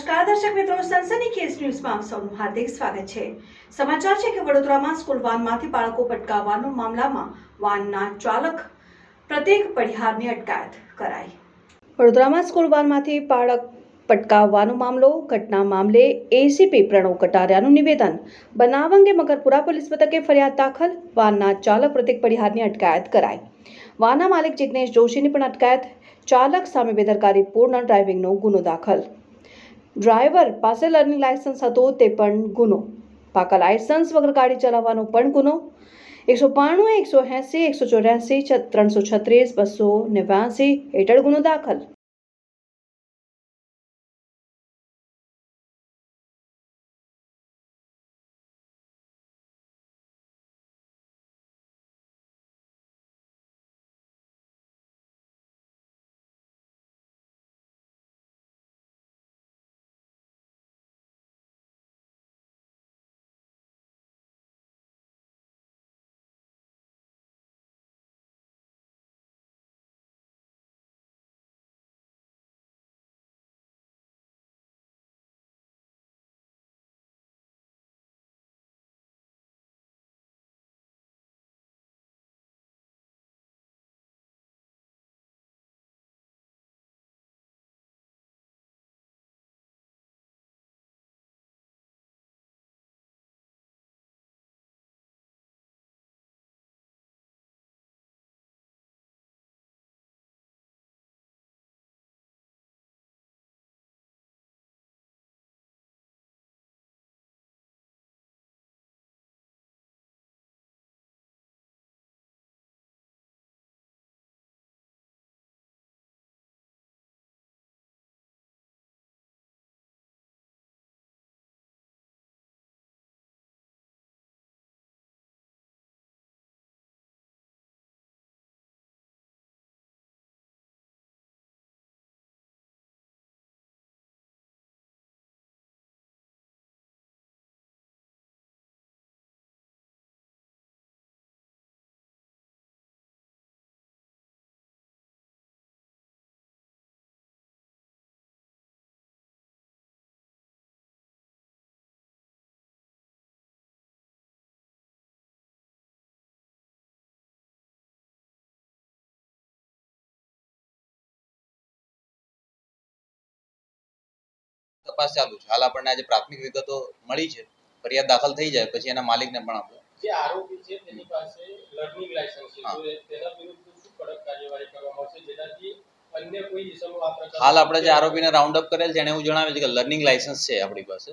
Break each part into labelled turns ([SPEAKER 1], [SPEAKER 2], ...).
[SPEAKER 1] નમસ્કાર, દર્શક મિત્રો, સનસની કેસ ન્યૂઝમાં આપ સૌનું હાર્દિક સ્વાગત છે. સમાચાર છે કે વડોદરામાં સ્કૂલ વાનમાંથી બાળકો પટકાવવાનો મામલામાં વાનના ચાલક પ્રત્યેક પડિહારની અટકાયત કરાઈ. વડોદરામાં સ્કૂલ વાનમાંથી બાળક પટકાવવાનો મામલો, ઘટના મામલે એસીપી પ્રણવ કટારિયાનું નિવેદન. બનાવ અંગે મગરપુરા પોલીસ મથકે ફરિયાદ દાખલ, વાનના ચાલક પ્રત્યેક પડિહારની અટકાયત કરાઈ. વાના માલિક જિગ્નેશ જોશીની પણ અટકાયત, ચાલક સામે બેદરકારી પૂર્ણ ડ્રાઇવિંગનો ગુનો દાખલ. ડ્રાઈવર પાસે લર્નિંગ લાયસન્સ હતો તે પણ ગુનો. પાકા લાયસન્સ વગર ગાડી ચલાવવાનો પણ ગુનો. એકસો બાણું, એકસો એંસી, એકસો ચોર્યાસી ત્રણસો છત્રીસ, બસો નેવ્યાસી હેઠળ ગુનો દાખલ.
[SPEAKER 2] તપાસ ચાલુ છે. હાલ આપણને આજે પ્રાથમિક વિગતો મળી છે. ફરિયાદ દાખલ થઈ જાય પછી એના માલિકને પણ આપણે
[SPEAKER 3] જે આરોપી છે તેની પાસે લર્નિંગ લાયસન્સ છે. તેના વિરુદ્ધ શું કડક કાર્યવાહી કરવામાં આવશે? જેનાથી અન્ય કોઈ દિશાનો આ પ્રકાર
[SPEAKER 2] હાલ આપણે જે આરોપીને રાઉન્ડ અપ કરેલ છે એને એવું જણાવ્યું છે કે લર્નિંગ લાયસન્સ છે આપણી પાસે.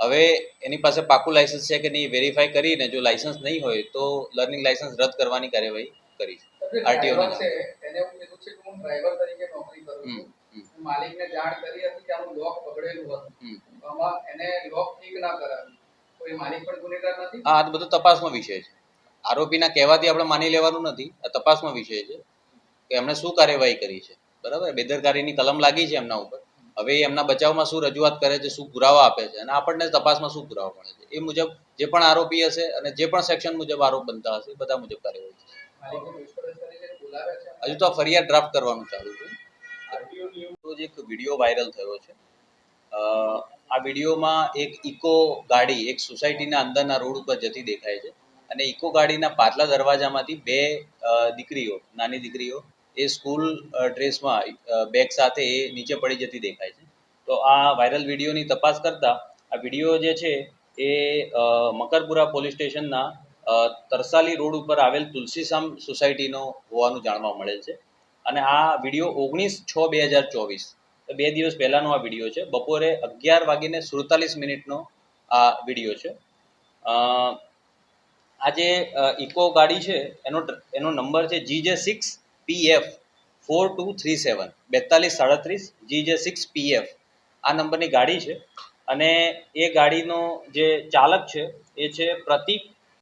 [SPEAKER 2] હવે એની પાસે પાકું લાયસન્સ છે કે નહીં વેરીફાઈ કરીને જો લાયસન્સ નહીં હોય તો લર્નિંગ લાયસન્સ રદ કરવાની કાર્યવાહી કરી
[SPEAKER 4] આરટીઓ છે એને એવું કીધું છે કે હું ડ્રાઈવર તરીકે નોકરી કરું
[SPEAKER 2] હમ
[SPEAKER 4] છું. હું માલિકને જાણ કરી હતી કે આનું લોક પકડેલું હતું. તો આમાં એને લોક ઠીક ના કરાવ્યું કોઈ માલિક પણ ગુનેગાર નથી?
[SPEAKER 2] હા આ તો બધો તપાસનો વિષય છે. આરોપીના કહેવાથી આપણે માની લેવાનું નથી. આ તપાસનો વિષય છે કે એમણે શું કાર્યવાહી કરી છે. બરાબર? બેદરકારીની કલમ લાગી છે એમના ઉપર. હવે એમના બચાવમાં શું રજૂઆત કરે છે શું પુરાવા આપે છે અને આપણને તપાસમાં શું પુરાવા મળે છે? એ મુજબ જે પણ આરોપી હશે અને જે પણ સેક્શન મુજબ આરોપ બનતા હશે બધા મુજબ કાર્યવાહી હજુ તો આ ફરિયાદ ડ્રાફ્ટ કરવાનું ચાલુ છે. રોજ એક વીડિયો વાયરલ થયો છે. આ વિડીયોમાં એક ઇકો ગાડી એક સોસાયટીના અંદરના રોડ ઉપર જતી દેખાય છે અને ઇકો ગાડીના પાછલા દરવાજામાંથી બે દીકરીઓ, નાની દીકરીઓ એ સ્કૂલ ડ્રેસમાં બેગ સાથે એ નીચે પડી જતી દેખાય છે. તો આ વાયરલ વિડીયોની તપાસ કરતા આ વીડિયો જે છે એ મકરપુરા પોલીસ સ્ટેશનના તરસાલી રોડ ઉપર આવેલ તુલસીસામ સોસાયટીનો હોવાનું જાણવા મળેલ છે. અને આ વીડિયો ઓગણીસ છ બે હજાર ચોવીસ. તો બે દિવસ પહેલાનો આ વીડિયો છે. બપોરે અગિયાર વાગીને સુડતાલીસ મિનિટનો આ વીડિયો છે. આ જે ઇકો ગાડી છે, એનો એનો નંબર છે જી જે six P F four two three seven. બેતાલીસ સાડત્રીસ જી જે સિક્સ પી એફ. આ નંબરની ગાડી છે. અને એ ગાડીનો જે ચાલક છે, એ છે પ્રતિક